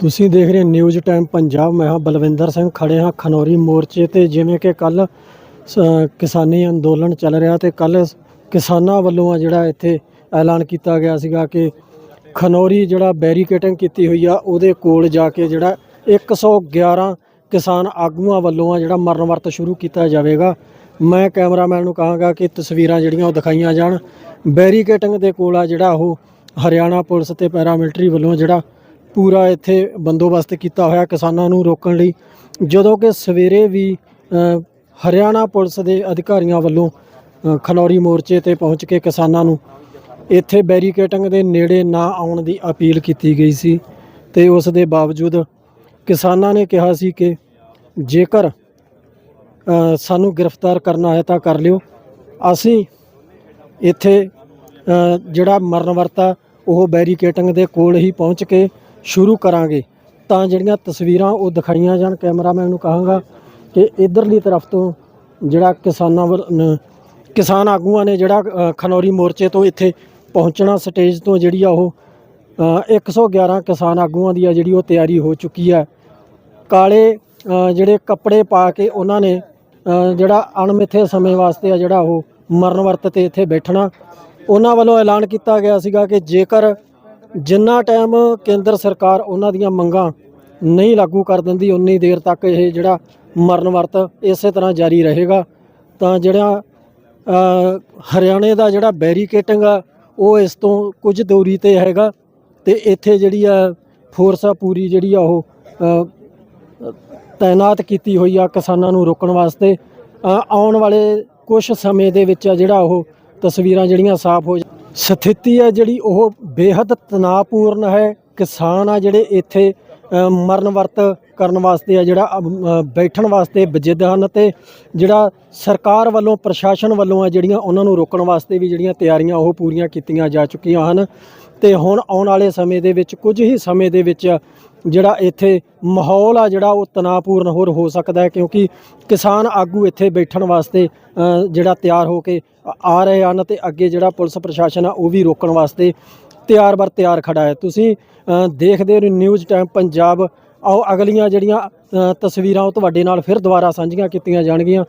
ਤੁਸੀਂ ਦੇਖ ਰਹੇ ਨਿਊਜ਼ ਟਾਈਮ ਪੰਜਾਬ। ਮੈਂ ਹਾਂ ਬਲਵਿੰਦਰ ਸਿੰਘ, ਖੜੇ ਹਾਂ ਖਨੌਰੀ ਮੋਰਚੇ ਤੇ। ਜਿਵੇਂ ਕਿ ਕੱਲ ਕਿਸਾਨੀ ਅੰਦੋਲਨ ਚੱਲ ਰਿਹਾ ਤੇ ਕੱਲ ਕਿਸਾਨਾਂ ਵੱਲੋਂ ਆ ਜਿਹੜਾ ਇੱਥੇ ਐਲਾਨ ਕੀਤਾ ਗਿਆ ਸੀਗਾ ਕਿ ਖਨੌਰੀ ਜਿਹੜਾ ਬੈਰੀਕੇਟਿੰਗ ਕੀਤੀ ਹੋਈ ਆ, ਉਹਦੇ ਕੋਲ ਜਾ ਕੇ ਜਿਹੜਾ 111 ਕਿਸਾਨ ਆਗੂਆਂ ਵੱਲੋਂ ਆ ਜਿਹੜਾ ਮਰਨ ਵਰਤ ਸ਼ੁਰੂ ਕੀਤਾ ਜਾਵੇਗਾ। ਮੈਂ ਕੈਮਰਾਮੈਨ ਨੂੰ ਕਹਾਂਗਾ ਕਿ ਤਸਵੀਰਾਂ ਜਿਹੜੀਆਂ ਉਹ ਦਿਖਾਈਆਂ ਜਾਣ। ਬੈਰੀਕੇਟਿੰਗ ਦੇ ਕੋਲ ਆ ਜਿਹੜਾ ਉਹ ਹਰਿਆਣਾ ਪੁਲਿਸ ਤੇ ਪੈਰਾਮਿਲਟਰੀ ਵੱਲੋਂ ਜਿਹੜਾ ਪੂਰਾ ਇੱਥੇ ਬੰਦੋਬਸਤ ਕੀਤਾ ਹੋਇਆ ਕਿਸਾਨਾਂ ਨੂੰ ਰੋਕਣ ਲਈ, ਜਦੋਂ ਕਿ ਸਵੇਰੇ ਵੀ ਹਰਿਆਣਾ ਪੁਲਿਸ ਦੇ ਅਧਿਕਾਰੀਆਂ ਵੱਲੋਂ ਖਨੌਰੀ ਮੋਰਚੇ ਤੇ ਪਹੁੰਚ ਕੇ ਕਿਸਾਨਾਂ ਨੂੰ ਇੱਥੇ ਬੈਰੀਕੇਟਿੰਗ ਦੇ ਨੇੜੇ ਨਾ ਆਉਣ ਦੀ ਅਪੀਲ ਕੀਤੀ ਗਈ ਸੀ ਤੇ ਉਸ ਦੇ ਬਾਵਜੂਦ ਕਿਸਾਨਾਂ ਨੇ ਕਿਹਾ ਸੀ ਕਿ ਜੇਕਰ ਸਾਨੂੰ ਗ੍ਰਿਫਤਾਰ ਕਰਨਾ ਹੈ ਤਾਂ ਕਰ ਲਿਓ। ਅਸੀਂ ਇੱਥੇ ਜਿਹੜਾ ਮਰਨ ਵਰਤਾ ਉਹ ਬੈਰੀਕੇਟਿੰਗ ਦੇ ਕੋਲ ਹੀ ਪਹੁੰਚ ਕੇ ਸ਼ੁਰੂ ਕਰਾਂਗੇ। ਤਾਂ ਜਿਹੜੀਆਂ ਤਸਵੀਰਾਂ ਉਹ ਦਿਖਾਈਆਂ ਜਾਣ ਕੈਮਰਾਮੈਨ ਨੂੰ ਕਹਾਂਗਾ ਕਿ ਇਧਰਲੀ ਤਰਫ ਤੋਂ ਜਿਹੜਾ ਕਿਸਾਨਾਂ ਵੱਲ ਕਿਸਾਨ ਆਗੂਆਂ ਨੇ ਜਿਹੜਾ ਖਨੌਰੀ ਮੋਰਚੇ ਤੋਂ ਇੱਥੇ ਪਹੁੰਚਣਾ ਸਟੇਜ ਤੋਂ ਜਿਹੜੀ ਆ ਉਹ ਅ, 111 ਕਿਸਾਨ ਆਗੂਆਂ ਦੀ ਆ ਜਿਹੜੀ ਉਹ ਤਿਆਰੀ ਹੋ ਚੁੱਕੀ ਹੈ ਕਾਲੇ ਜਿਹੜੇ ਕੱਪੜੇ ਪਾ ਕੇ ਉਹਨਾਂ ਨੇ ਜਿਹੜਾ ਅਣਮਿੱਥੇ ਸਮੇਂ ਵਾਸਤੇ ਆ ਜਿਹੜਾ ਉਹ ਮਰਨ ਵਰਤ ਤੇ ਇੱਥੇ ਬੈਠਣਾ। ਉਹਨਾਂ ਵੱਲੋਂ ਐਲਾਨ ਕੀਤਾ ਗਿਆ ਸੀਗਾ ਕਿ ਜੇਕਰ ਜਿੰਨਾ ਟਾਈਮ ਕੇਂਦਰ ਸਰਕਾਰ ਉਹਨਾਂ ਦੀਆਂ ਮੰਗਾਂ ਨਹੀਂ ਲਾਗੂ ਕਰ ਦਿੰਦੀ, ਉਨੀ ਦੇਰ ਤੱਕ ਇਹ ਜਿਹੜਾ ਮਰਨ ਵਰਤ ਇਸੇ ਤਰ੍ਹਾਂ ਜਾਰੀ ਰਹੇਗਾ। ਤਾਂ ਜਿਹੜਾ ਹਰਿਆਣੇ ਦਾ ਜਿਹੜਾ ਬੈਰੀਕੇਟਿੰਗ ਆ, ਉਹ ਇਸ ਤੋਂ ਕੁਝ ਦੂਰੀ ਤੇ ਹੈਗਾ ਤੇ ਇੱਥੇ ਜਿਹੜੀ ਆ ਫੋਰਸ ਆ ਪੂਰੀ ਜਿਹੜੀ ਆ ਉਹ ਤਾਇਨਾਤ ਕੀਤੀ ਹੋਈ ਆ ਕਿਸਾਨਾਂ ਨੂੰ ਰੋਕਣ ਵਾਸਤੇ। ਆਉਣ ਵਾਲੇ ਕੁਝ ਸਮੇਂ ਦੇ ਵਿੱਚ ਆ ਜਿਹੜਾ ਉਹ ਤਸਵੀਰਾਂ ਜਿਹੜੀਆਂ ਸਾਫ਼ ਹੋ ਸਥਿਤੀ ਹੈ ਜਿਹੜੀ ਉਹ ਬੇहद ਤਣਾਅਪੂਰਨ ਹੈ। ਕਿਸਾਨ ਆ ਜਿਹੜੇ ਇੱਥੇ ਮਰਨ ਵਰਤ ਕਰਨ ਵਾਸਤੇ ਆ, ਜਿਹੜਾ ਬੈਠਣ ਵਾਸਤੇ ਬਜਿੱਦ ਹਨ ਤੇ ਜਿਹੜਾ ਸਰਕਾਰ ਵੱਲੋਂ, ਪ੍ਰਸ਼ਾਸਨ ਵੱਲੋਂ ਆ, ਜਿਹੜੀਆਂ ਉਹਨਾਂ ਨੂੰ ਰੋਕਣ ਵਾਸਤੇ ਵੀ ਜਿਹੜੀਆਂ ਤਿਆਰੀਆਂ ਉਹ ਪੂਰੀਆਂ ਕੀਤੀਆਂ ਜਾ ਚੁੱਕੀਆਂ ਹਨ। ਤੇ ਹੁਣ ਆਉਣ ਵਾਲੇ ਸਮੇਂ ਦੇ ਵਿੱਚ, ਕੁਝ ਹੀ ਸਮੇਂ ਦੇ ਵਿੱਚ ਜਿਹੜਾ ਇੱਥੇ ਮਾਹੌਲ ਆ, ਜਿਹੜਾ ਉਹ ਤਣਾਅਪੂਰਨ ਹੋਰ ਹੋ ਸਕਦਾ ਹੈ, ਕਿਉਂਕਿ ਕਿਸਾਨ ਆਗੂ ਇੱਥੇ ਬੈਠਣ ਵਾਸਤੇ ਜਿਹੜਾ ਤਿਆਰ ਹੋ ਕੇ ਆ- ਰਹੇ ਹਨ ਤੇ ਅੱਗੇ ਜਿਹੜਾ ਪੁਲਿਸ ਪ੍ਰਸ਼ਾਸਨ ਆ, ਉਹ ਵੀ ਰੋਕਣ ਵਾਸਤੇ ਤਿਆਰ ਬਰ ਤਿਆਰ ਖੜਾ ਹੈ। ਤੁਸੀਂ ਦੇਖਦੇ ਹੋ ਨਿਊਜ਼ ਟਾਈਮ ਪੰਜਾਬ ਆਓ ਅਗਲੀਆਂ ਜਿਹੜੀਆਂ ਤਸਵੀਰਾਂ ਉਹ ਤੁਹਾਡੇ ਨਾਲ ਫਿਰ ਦੁਬਾਰਾ ਸਾਂਝੀਆਂ ਕੀਤੀਆਂ ਜਾਣਗੀਆਂ।